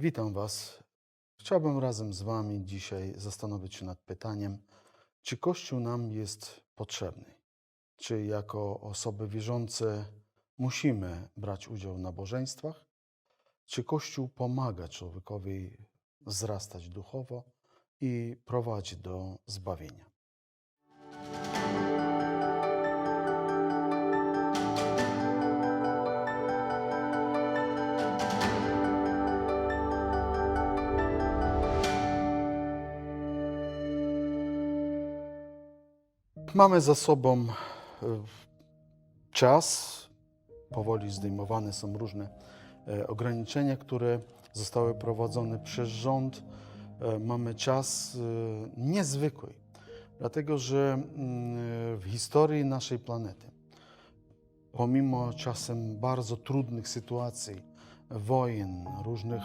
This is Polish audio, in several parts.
Witam Was. Chciałbym razem z Wami dzisiaj zastanowić się nad pytaniem, czy Kościół nam jest potrzebny? Czy jako osoby wierzące musimy brać udział w nabożeństwach? Czy Kościół pomaga człowiekowi wzrastać duchowo i prowadzi do zbawienia? Mamy za sobą e, czas, powoli zdejmowane są różne e, ograniczenia, które zostały prowadzone przez rząd. E, Mamy czas niezwykły, dlatego że mm, w historii naszej planety, pomimo czasem bardzo trudnych sytuacji, wojen, różnych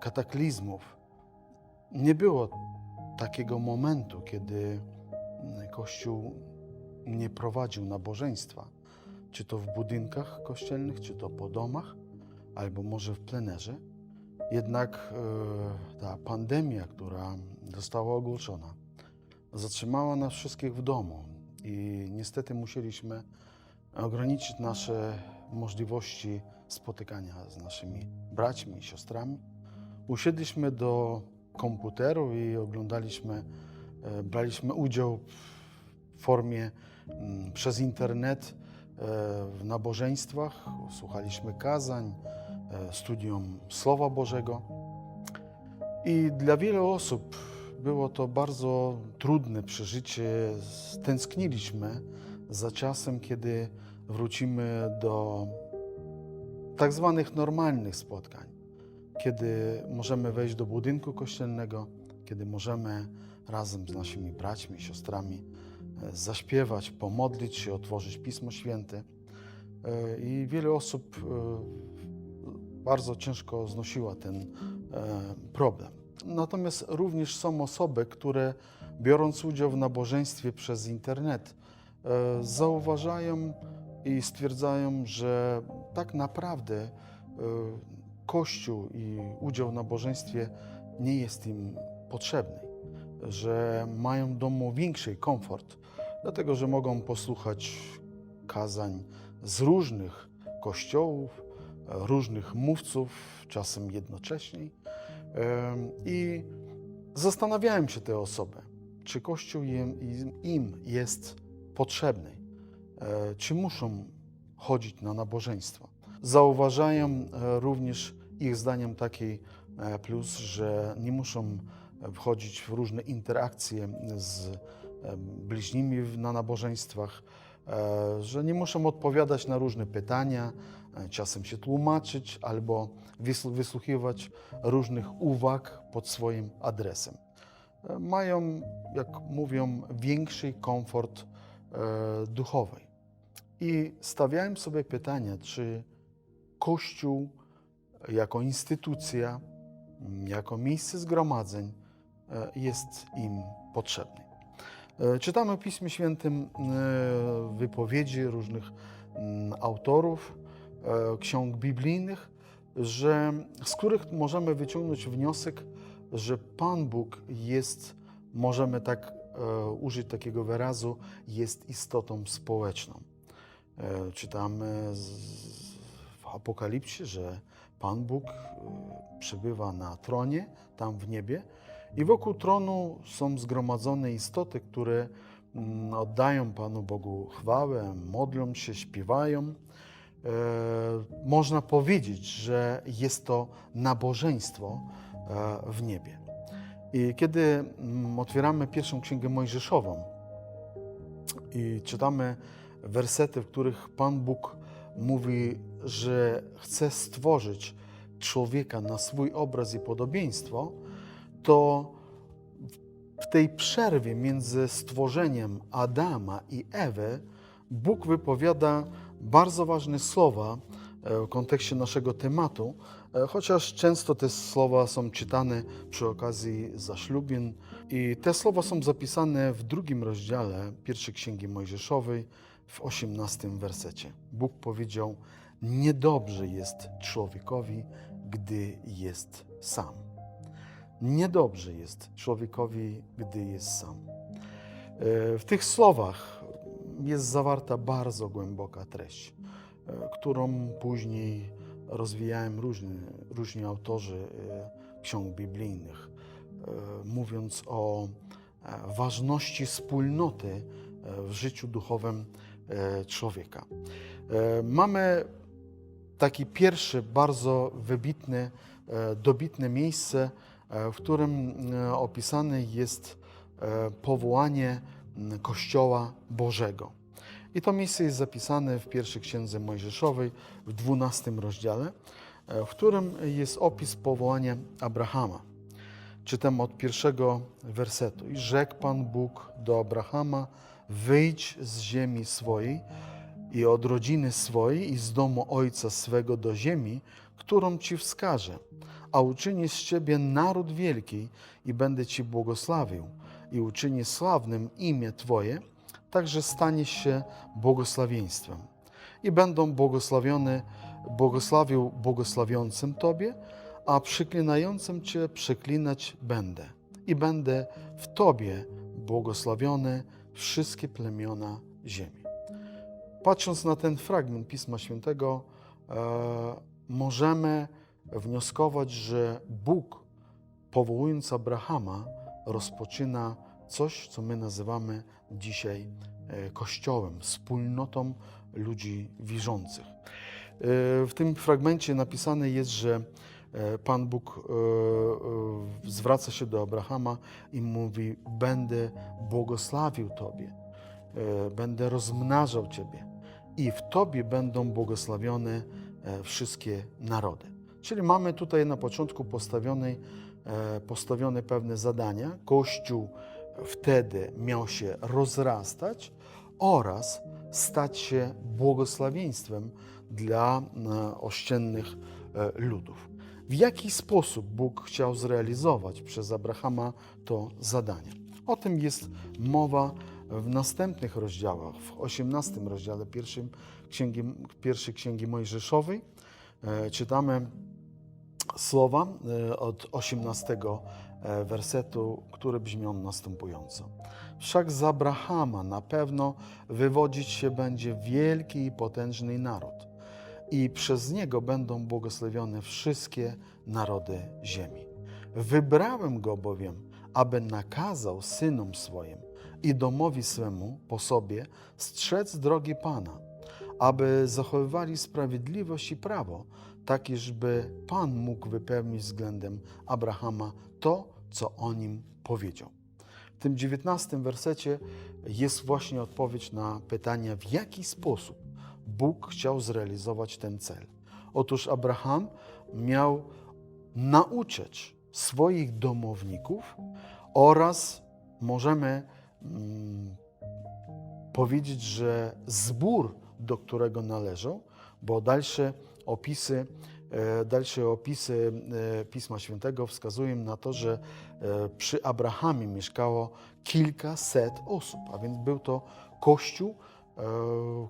kataklizmów, nie było takiego momentu, kiedy Kościół nie prowadził nabożeństwa, czy to w budynkach kościelnych, czy to po domach, albo może w plenerze. Jednak e, ta pandemia, która została ogłoszona, zatrzymała nas wszystkich w domu i niestety musieliśmy ograniczyć nasze możliwości spotykania z naszymi braćmi i siostrami. Usiedliśmy do komputeru i oglądaliśmy, braliśmy udział w formie mm, przez internet e, w nabożeństwach, słuchaliśmy kazań, e, studium Słowa Bożego. I dla wielu osób było to bardzo trudne przeżycie. Tęskniliśmy za czasem, kiedy wrócimy do tak zwanych normalnych spotkań, kiedy możemy wejść do budynku kościelnego, kiedy możemy razem z naszymi braćmi, siostrami e, zaśpiewać, pomodlić się, otworzyć Pismo Święte. E, I wiele osób e, bardzo ciężko znosiła ten problem. Natomiast również są osoby, które biorąc udział w nabożeństwie przez internet, zauważają i stwierdzają, że tak naprawdę Kościół i udział w nabożeństwie nie jest im potrzebny, że mają w domu większy komfort, dlatego że mogą posłuchać kazań z różnych kościołów, różnych mówców, czasem jednocześnie. I zastanawiałem się te osoby, czy Kościół im, jest potrzebny, e, czy muszą chodzić na nabożeństwo. Zauważają e, również ich zdaniem taki e, plus, że nie muszą wchodzić w różne interakcje z bliźnimi na nabożeństwach, e, że nie muszą odpowiadać na różne pytania, e, czasem się tłumaczyć albo wysłuchiwać różnych uwag pod swoim adresem. E, Mają, jak mówią, większy komfort duchowy. I stawiałem sobie pytanie, czy Kościół jako instytucja, jako miejsce zgromadzeń jest im potrzebny. E, Czytamy w Piśmie Świętym e, wypowiedzi różnych mm, autorów e, ksiąg biblijnych, że, z których możemy wyciągnąć wniosek, że Pan Bóg jest, możemy tak e, użyć takiego wyrazu, jest istotą społeczną. E, Czytamy w Apokalipsie, że Pan Bóg e, przebywa na tronie, tam w niebie, i wokół tronu są zgromadzone istoty, które mm, oddają Panu Bogu chwałę, modlą się, śpiewają. E, Można powiedzieć, że jest to nabożeństwo e, w niebie. I kiedy mm, otwieramy pierwszą księgę Mojżeszową i czytamy wersety, w których Pan Bóg mówi, że chce stworzyć człowieka na swój obraz i podobieństwo, to w tej przerwie między stworzeniem Adama i Ewy Bóg wypowiada bardzo ważne słowa e, w kontekście naszego tematu, e, chociaż często te słowa są czytane przy okazji zaślubin. I te słowa są zapisane w drugim rozdziale pierwszej Księgi Mojżeszowej w osiemnastym wersecie. Bóg powiedział: Niedobrze jest człowiekowi, gdy jest sam. Niedobrze jest człowiekowi, gdy jest sam. E, W tych słowach jest zawarta bardzo głęboka treść, e, którą później rozwijają różni, różni autorzy e, ksiąg biblijnych, mówiąc o ważności wspólnoty w życiu duchowym człowieka. Mamy taki pierwszy, bardzo wybitny, e, dobitne miejsce, w którym e, opisane jest e, powołanie Kościoła Bożego. I to miejsce jest zapisane w pierwszej księdze Mojżeszowej, w 12 rozdziale, e, w którym jest opis powołania Abrahama. Czytam od pierwszego wersetu. I rzekł Pan Bóg do Abrahama: Wyjdź z ziemi swojej i od rodziny swojej i z domu ojca swego do ziemi, którą ci wskażę, a uczynię z ciebie naród wielki i będę ci błogosławił i uczynię sławnym imię Twoje, także staniesz się błogosławieństwem. I będą błogosławione, błogosławił błogosławiącym Tobie, a przeklinającym Cię przeklinać będę. I będę w Tobie błogosławione wszystkie plemiona ziemi. Patrząc na ten fragment Pisma Świętego, e, możemy wnioskować, że Bóg, powołując Abrahama, rozpoczyna coś, co my nazywamy dzisiaj e, Kościołem, wspólnotą ludzi wierzących. E, W tym fragmencie napisane jest, że Pan Bóg zwraca się do Abrahama i mówi: Będę błogosławił Tobie, będę rozmnażał Ciebie i w Tobie będą błogosławione e, wszystkie narody. Czyli mamy tutaj na początku postawione, postawione pewne zadania. Kościół wtedy miał się rozrastać oraz stać się błogosławieństwem dla e, ościennych e, ludów. W jaki sposób Bóg chciał zrealizować przez Abrahama to zadanie? O tym jest mowa w następnych rozdziałach, w 18 rozdziale pierwszym księgi, pierwszej księgi Mojżeszowej. E, Czytamy słowa e, od 18 e, wersetu, które brzmią następująco. Wszak z Abrahama na pewno wywodzić się będzie wielki i potężny naród, i przez niego będą błogosławione wszystkie narody ziemi. Wybrałem go bowiem, aby nakazał synom swoim i domowi swemu po sobie strzec drogi Pana, aby zachowywali sprawiedliwość i prawo, tak iżby Pan mógł wypełnić względem Abrahama to, co o nim powiedział. W tym dziewiętnastym wersecie jest właśnie odpowiedź na pytanie, w jaki sposób Bóg chciał zrealizować ten cel. Otóż Abraham miał nauczyć swoich domowników oraz możemy powiedzieć, że zbór, do którego należał, bo dalsze opisy, e, dalsze opisy e, Pisma Świętego wskazują na to, że e, przy Abrahamie mieszkało kilkaset osób, a więc był to kościół,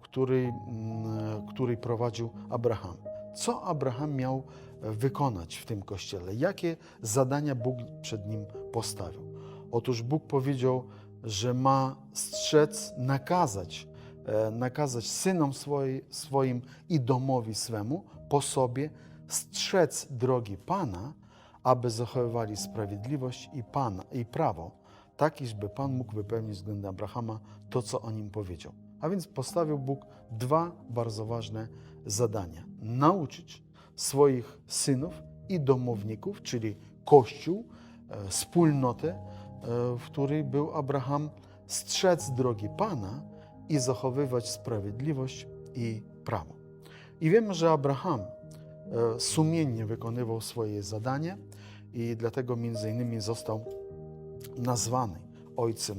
który, mm, który prowadził Abraham. Co Abraham miał wykonać w tym kościele? Jakie zadania Bóg przed nim postawił? Otóż Bóg powiedział, że ma strzec, nakazać, e, nakazać synom swoi, swoim i domowi swemu po sobie strzec drogi Pana, aby zachowywali sprawiedliwość i, Pana, i prawo, tak iżby Pan mógł wypełnić względem Abrahama to, co o nim powiedział. A więc postawił Bóg dwa bardzo ważne zadania. Nauczyć swoich synów i domowników, czyli Kościół, e, wspólnotę, w której był Abraham, strzec drogi Pana i zachowywać sprawiedliwość i prawo. I wiemy, że Abraham e, sumiennie wykonywał swoje zadanie i dlatego między innymi został nazwany ojcem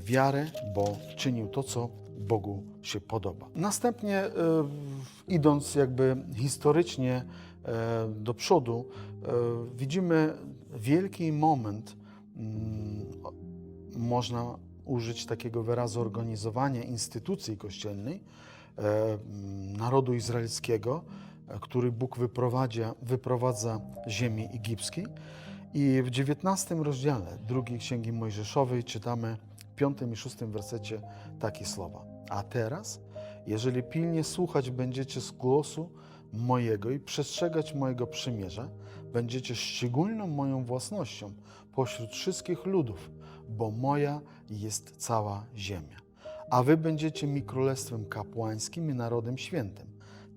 wiary, bo czynił to, co Bogu się podoba. Następnie, e, idąc jakby historycznie e, do przodu, e, widzimy wielki moment, można użyć takiego wyrazu organizowania instytucji kościelnej e, mm, narodu izraelskiego, e, który Bóg wyprowadza, wyprowadza ziemi egipskiej. I w 19 rozdziale drugiej Księgi Mojżeszowej czytamy w 5 i 6 wersecie takie słowa. A teraz, jeżeli pilnie słuchać będziecie z głosu mojego i przestrzegać mojego przymierza, będziecie szczególną moją własnością pośród wszystkich ludów, bo moja jest cała ziemia. A wy będziecie mi królestwem kapłańskim i narodem świętym.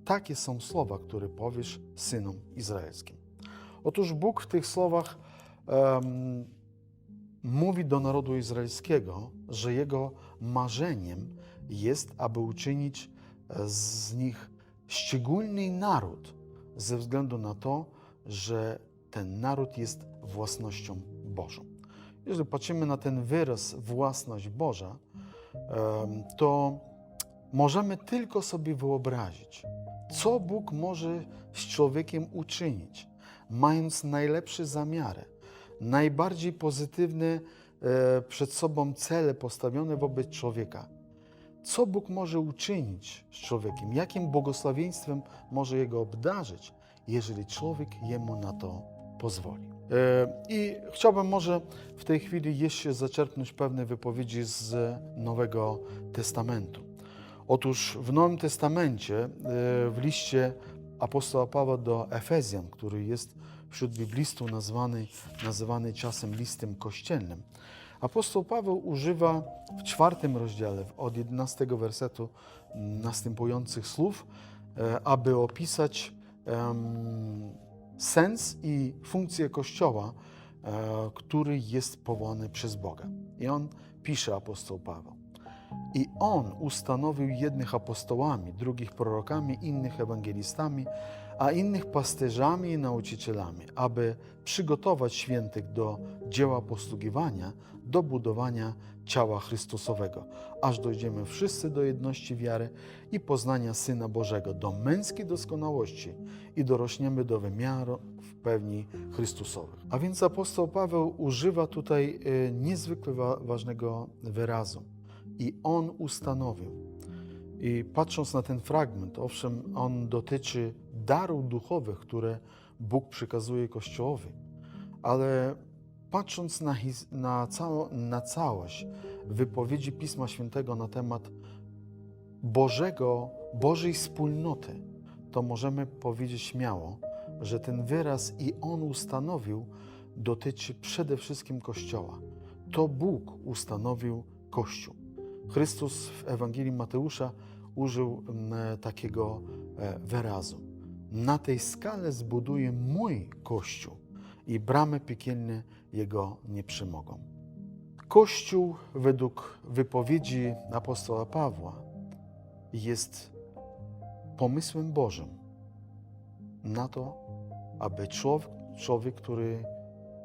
Takie są słowa, które powiesz synom izraelskim. Otóż Bóg w tych słowach em, mówi do narodu izraelskiego, że jego marzeniem jest, aby uczynić z nich szczególny naród, ze względu na to, że ten naród jest własnością Bożą. Jeżeli patrzymy na ten wyraz własność Boża, to możemy tylko sobie wyobrazić, co Bóg może z człowiekiem uczynić, mając najlepsze zamiary, najbardziej pozytywne e, przed sobą cele postawione wobec człowieka. Co Bóg może uczynić z człowiekiem? Jakim błogosławieństwem może jego obdarzyć, jeżeli człowiek jemu na to pozwoli? E, I chciałbym może w tej chwili jeszcze zaczerpnąć pewne wypowiedzi z Nowego Testamentu. Otóż w Nowym Testamencie, e, w liście apostoła Pawła do Efezjan, który jest wśród biblistów nazwany, nazywany czasem listem kościelnym, apostoł Paweł używa w czwartym rozdziale od 11 wersetu następujących słów, e, aby opisać sens i funkcję Kościoła, e, który jest powołany przez Boga. I on pisze apostoł Paweł. I on ustanowił jednych apostołami, drugich prorokami, innych ewangelistami, a innych pasterzami i nauczycielami, aby przygotować świętych do dzieła posługiwania, do budowania ciała Chrystusowego, aż dojdziemy wszyscy do jedności wiary i poznania Syna Bożego, do męskiej doskonałości i dorośniemy do wymiaru w pełni Chrystusowych. A więc apostoł Paweł używa tutaj y, niezwykle wa- ważnego wyrazu. I on ustanowił. I patrząc na ten fragment, owszem, on dotyczy darów duchowych, które Bóg przekazuje Kościołowi, ale patrząc na, na, cało, na całość wypowiedzi Pisma Świętego na temat Bożego, Bożej wspólnoty, to możemy powiedzieć śmiało, że ten wyraz i on ustanowił dotyczy przede wszystkim Kościoła. To Bóg ustanowił Kościół. Chrystus w Ewangelii Mateusza użył mm, takiego e, wyrazu. Na tej skale zbuduję mój Kościół i bramy piekielne jego nie przemogą. Kościół według wypowiedzi apostoła Pawła jest pomysłem Bożym na to, aby człowiek, człowiek, który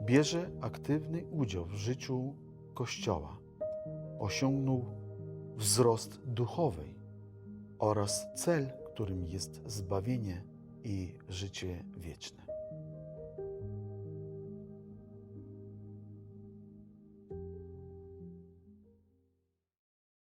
bierze aktywny udział w życiu Kościoła, osiągnął wzrost duchowy oraz cel, którym jest zbawienie i życie wieczne.